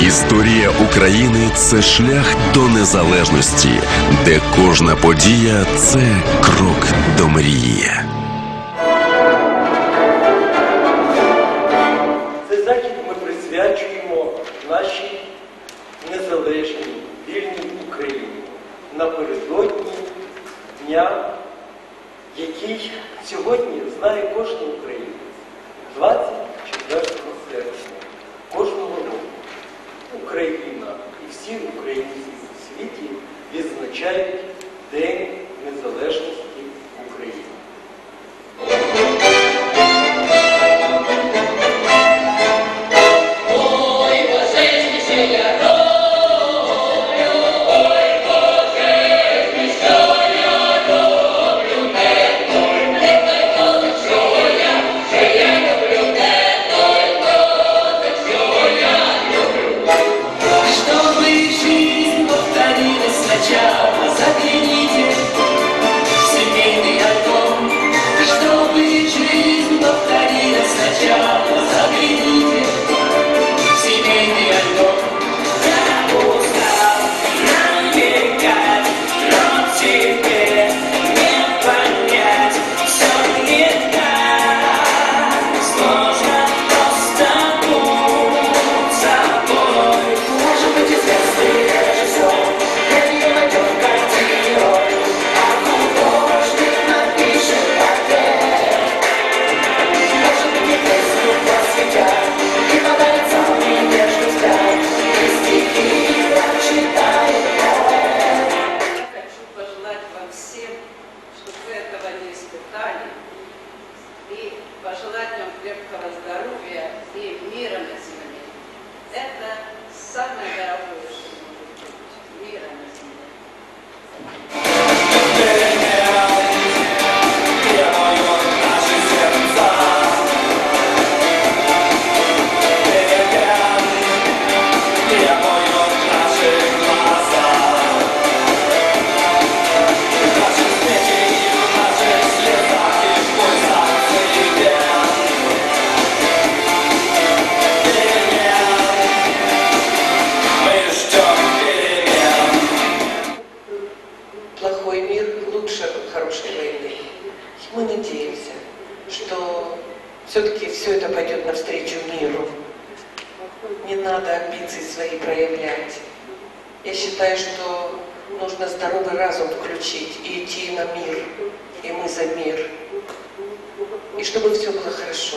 Історія України це шлях до незалежності, де кожна подія це крок до мрії. Цей захід ми присвячуємо нашій незалежній вільній Україні напередодні дня, який сьогодні знає кожен українець. 24 Україна. І всі українці у світі відзначають День Незалежності show. Испытали, и пожелать вам крепкого здоровья и лучше хорошей войны. Мы надеемся, что все-таки все это пойдет навстречу миру. Не надо амбиции свои проявлять. Я считаю, что нужно здоровый разум включить и идти на мир. И мы за мир. И чтобы все было хорошо.